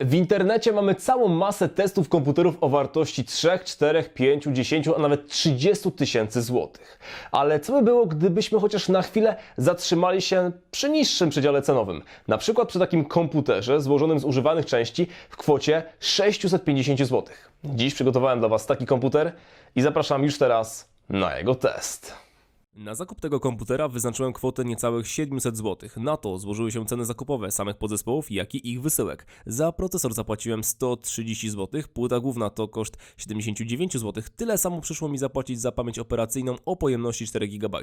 W internecie mamy całą masę testów komputerów o wartości 3, 4, 5, 10, a nawet 30 tysięcy złotych. Ale co by było, gdybyśmy chociaż na chwilę zatrzymali się przy niższym przedziale cenowym? Na przykład przy takim komputerze złożonym z używanych części w kwocie 650 zł. Dziś przygotowałem dla Was taki komputer i zapraszam już teraz na jego test. Na zakup tego komputera wyznaczyłem kwotę niecałych 700 zł. Na to złożyły się ceny zakupowe samych podzespołów, jak i ich wysyłek. Za procesor zapłaciłem 130 zł, płyta główna to koszt 79 zł. Tyle samo przyszło mi zapłacić za pamięć operacyjną o pojemności 4 GB.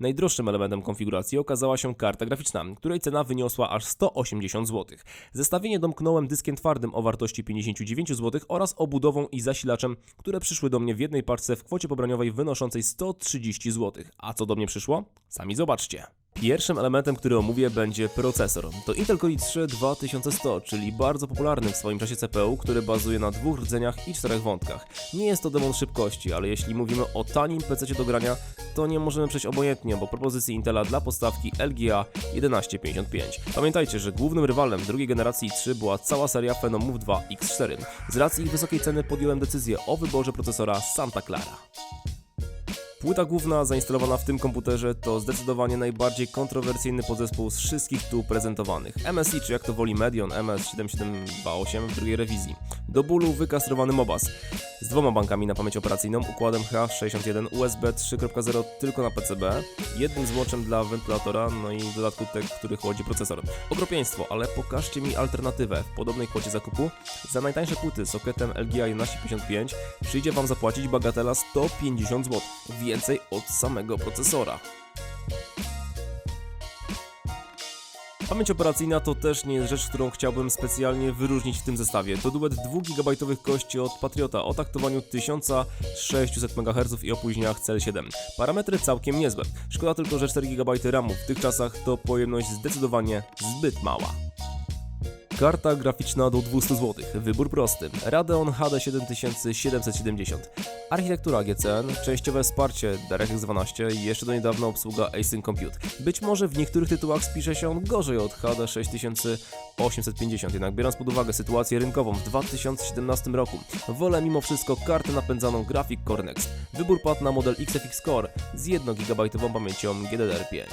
Najdroższym elementem konfiguracji okazała się karta graficzna, której cena wyniosła aż 180 zł. Zestawienie domknąłem dyskiem twardym o wartości 59 zł oraz obudową i zasilaczem, które przyszły do mnie w jednej parce w kwocie pobraniowej wynoszącej 130 zł. A co do mnie przyszło? Sami zobaczcie. Pierwszym elementem, który omówię, będzie procesor. To Intel Core i3 2100, czyli bardzo popularny w swoim czasie CPU, który bazuje na dwóch rdzeniach i czterech wątkach. Nie jest to demon szybkości, ale jeśli mówimy o tanim PC do grania, to nie możemy przejść obojętnie, bo propozycji Intela dla podstawki LGA 1155. Pamiętajcie, że głównym rywalem drugiej generacji i3 była cała seria Phenomove 2 X4. Z racji ich wysokiej ceny podjąłem decyzję o wyborze procesora Santa Clara. Płyta główna zainstalowana w tym komputerze to zdecydowanie najbardziej kontrowersyjny podzespół z wszystkich tu prezentowanych. MSI, czy jak to woli Medion MS7728 w drugiej rewizji. Do bólu wykastrowany Mobas z dwoma bankami na pamięć operacyjną, układem H61 USB 3.0 tylko na PCB, jednym złączem dla wentylatora, no i w dodatku te, który chłodzi procesor. Okropieństwo, ale pokażcie mi alternatywę w podobnej kwocie zakupu. Za najtańsze płyty sokietem LGA 1155 przyjdzie Wam zapłacić bagatela 150 zł. Więcej od samego procesora. Pamięć operacyjna to też nie jest rzecz, którą chciałbym specjalnie wyróżnić w tym zestawie. To duet 2 GB kości od Patriota o taktowaniu 1600 MHz i opóźnieniach CL7. Parametry całkiem niezłe. Szkoda tylko, że 4 GB RAMu w tych czasach to pojemność zdecydowanie zbyt mała. Karta graficzna do 200 zł. Wybór prosty. Radeon HD 7770. Architektura GCN, częściowe wsparcie DirectX 12 i jeszcze do niedawna obsługa Async Compute. Być może w niektórych tytułach spisze się on gorzej od HD 6850, jednak biorąc pod uwagę sytuację rynkową w 2017 roku, wolę mimo wszystko kartę napędzaną Graphic Core Next. Wybór padł na model XFX Core z 1 GB pamięcią GDDR5.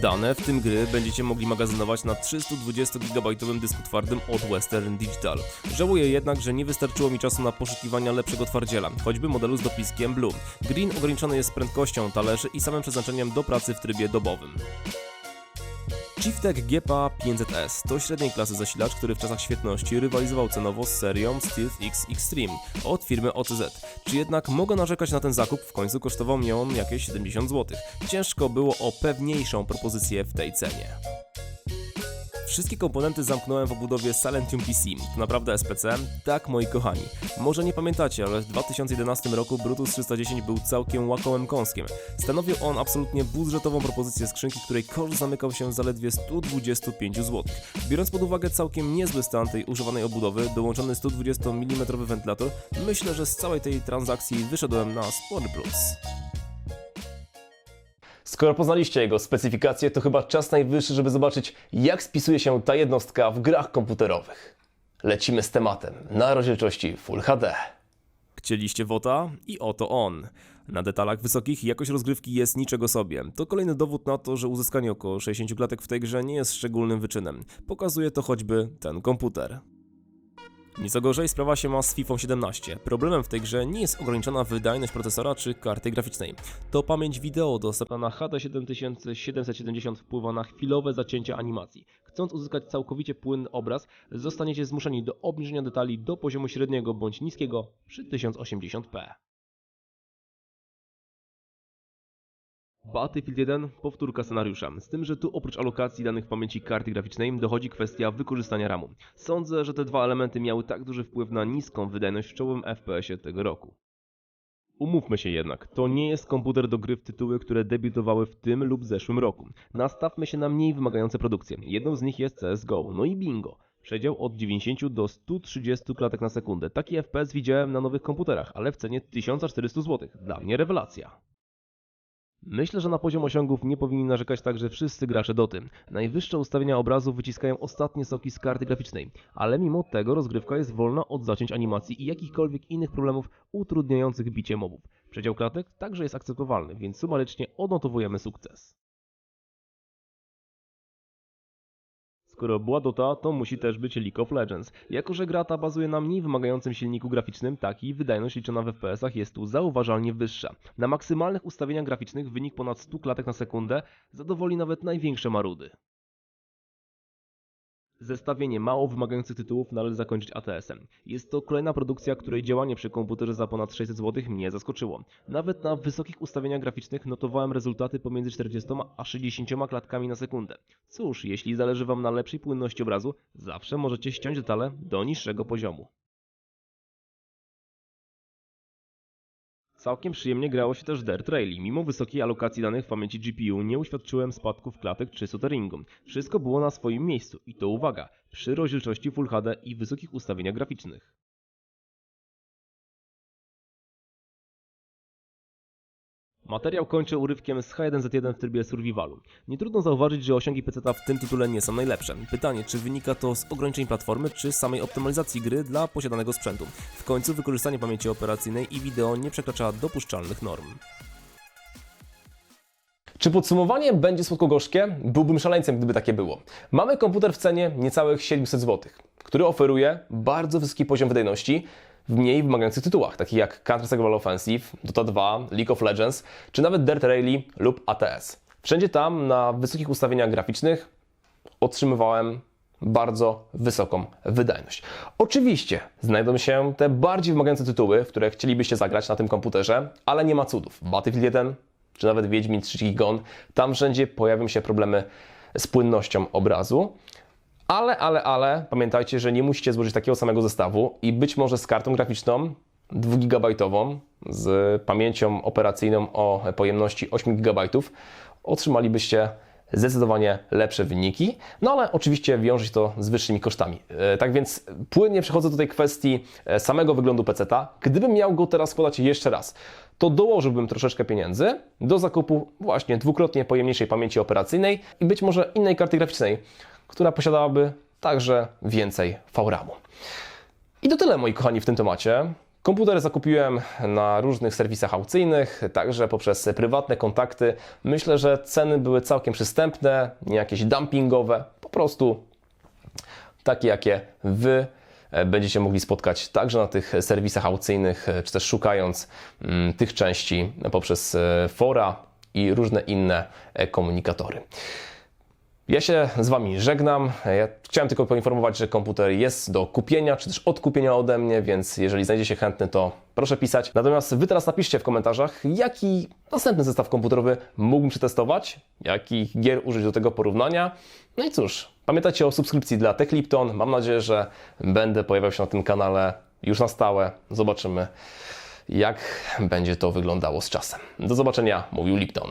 Dane, w tym gry, będziecie mogli magazynować na 320 GB dysku twardym od Western Digital. Żałuję jednak, że nie wystarczyło mi czasu na poszukiwania lepszego twardziela, choćby modelu z dopiskiem Blue. Green ograniczony jest prędkością talerzy i samym przeznaczeniem do pracy w trybie dobowym. Chieftech GPA 500S to średniej klasy zasilacz, który w czasach świetności rywalizował cenowo z serią Stealth X Extreme od firmy OCZ. Czy jednak mogę narzekać na ten zakup? W końcu kosztował mnie on jakieś 70 zł. Ciężko było o pewniejszą propozycję w tej cenie. Wszystkie komponenty zamknąłem w obudowie Silentium PC. To naprawdę SPC? Tak, moi kochani. Może nie pamiętacie, ale w 2011 roku Brutus 310 był całkiem łakomym kąskiem. Stanowił on absolutnie budżetową propozycję skrzynki, której koszt zamykał się zaledwie 125 zł. Biorąc pod uwagę całkiem niezły stan tej używanej obudowy, dołączony 120 mm wentylator, myślę, że z całej tej transakcji wyszedłem na spory plus. Skoro poznaliście jego specyfikację, to chyba czas najwyższy, żeby zobaczyć, jak spisuje się ta jednostka w grach komputerowych. Lecimy z tematem na rozdzielczości Full HD. Chcieliście WOTA? I oto on. Na detalach wysokich jakość rozgrywki jest niczego sobie. To kolejny dowód na to, że uzyskanie około 60 klatek w tej grze nie jest szczególnym wyczynem. Pokazuje to choćby ten komputer. Nieco gorzej sprawa się ma z FIFA 17. Problemem w tej grze nie jest ograniczona wydajność procesora czy karty graficznej. To pamięć wideo dostępna na HD 7770 wpływa na chwilowe zacięcia animacji. Chcąc uzyskać całkowicie płynny obraz, zostaniecie zmuszeni do obniżenia detali do poziomu średniego bądź niskiego przy 1080p. Battlefield 1 powtórka scenariusza, z tym, że tu oprócz alokacji danych w pamięci karty graficznej dochodzi kwestia wykorzystania RAMu. Sądzę, że te dwa elementy miały tak duży wpływ na niską wydajność w czołowym FPS-ie tego roku. Umówmy się jednak, to nie jest komputer do gry w tytuły, które debiutowały w tym lub zeszłym roku. Nastawmy się na mniej wymagające produkcje. Jedną z nich jest CSGO, no i bingo. Przedział od 90 do 130 klatek na sekundę. Taki FPS widziałem na nowych komputerach, ale w cenie 1400 zł. Dla mnie rewelacja. Myślę, że na poziom osiągów nie powinni narzekać także wszyscy gracze Doty. Najwyższe ustawienia obrazu wyciskają ostatnie soki z karty graficznej, ale mimo tego rozgrywka jest wolna od zacięć animacji i jakichkolwiek innych problemów utrudniających bicie mobów. Przedział klatek także jest akceptowalny, więc sumarycznie odnotowujemy sukces. Skoro była Dota, to musi też być League of Legends. Jako, że gra ta bazuje na mniej wymagającym silniku graficznym, tak i wydajność liczona w FPS-ach jest tu zauważalnie wyższa. Na maksymalnych ustawieniach graficznych wynik ponad 100 klatek na sekundę zadowoli nawet największe marudy. Zestawienie mało wymagających tytułów należy zakończyć ATS-em. Jest to kolejna produkcja, której działanie przy komputerze za ponad 600 zł mnie zaskoczyło. Nawet na wysokich ustawieniach graficznych notowałem rezultaty pomiędzy 40 a 60 klatkami na sekundę. Cóż, jeśli zależy Wam na lepszej płynności obrazu, zawsze możecie ściąć detale do niższego poziomu. Całkiem przyjemnie grało się też Dirt Rally. Mimo wysokiej alokacji danych w pamięci GPU nie uświadczyłem spadków klatek czy stutteringu. Wszystko było na swoim miejscu i to uwaga, przy rozdzielczości Full HD i wysokich ustawieniach graficznych. Materiał kończę urywkiem z H1Z1 w trybie survivalu. Nie trudno zauważyć, że osiągi PC w tym tytule nie są najlepsze. Pytanie, czy wynika to z ograniczeń platformy, czy samej optymalizacji gry dla posiadanego sprzętu. W końcu wykorzystanie pamięci operacyjnej i wideo nie przekracza dopuszczalnych norm. Czy podsumowanie będzie słodko-gorzkie? Byłbym szaleńcem, gdyby takie było. Mamy komputer w cenie niecałych 700 zł, który oferuje bardzo wysoki poziom wydajności w mniej wymagających tytułach, takich jak Counter-Strike Global Offensive, Dota 2, League of Legends, czy nawet Dirt Rally lub ATS. Wszędzie tam, na wysokich ustawieniach graficznych, otrzymywałem bardzo wysoką wydajność. Oczywiście znajdą się te bardziej wymagające tytuły, w które chcielibyście zagrać na tym komputerze, ale nie ma cudów. Battlefield 1 czy nawet Wiedźmin 3 Gigon, tam wszędzie pojawią się problemy z płynnością obrazu. Ale, ale, ale pamiętajcie, że nie musicie złożyć takiego samego zestawu i być może z kartą graficzną 2GB z pamięcią operacyjną o pojemności 8 GB otrzymalibyście zdecydowanie lepsze wyniki, no ale oczywiście wiąże się to z wyższymi kosztami. E, Tak więc płynnie przechodzę do tej kwestii e, samego wyglądu PC-ta. Gdybym miał go teraz składać jeszcze raz, to dołożyłbym troszeczkę pieniędzy do zakupu właśnie dwukrotnie pojemniejszej pamięci operacyjnej i być może innej karty graficznej, która posiadałaby także więcej VRAMu. I to tyle, moi kochani, w tym temacie. Komputer zakupiłem na różnych serwisach aukcyjnych, także poprzez prywatne kontakty. Myślę, że ceny były całkiem przystępne, nie jakieś dumpingowe, po prostu takie, jakie Wy e, będziecie mogli spotkać także na tych serwisach aukcyjnych, e, czy też szukając mm, tych części poprzez e, fora i różne inne komunikatory. Ja się z Wami żegnam. Ja chciałem tylko poinformować, że komputer jest do kupienia, czy też odkupienia ode mnie, więc jeżeli znajdzie się chętny, to proszę pisać. Natomiast Wy teraz napiszcie w komentarzach, jaki następny zestaw komputerowy mógłbym przetestować, jakich gier użyć do tego porównania. No i cóż, pamiętajcie o subskrypcji dla TechLipton. Mam nadzieję, że będę pojawiał się na tym kanale już na stałe. Zobaczymy, jak będzie to wyglądało z czasem. Do zobaczenia, mówił Lipton.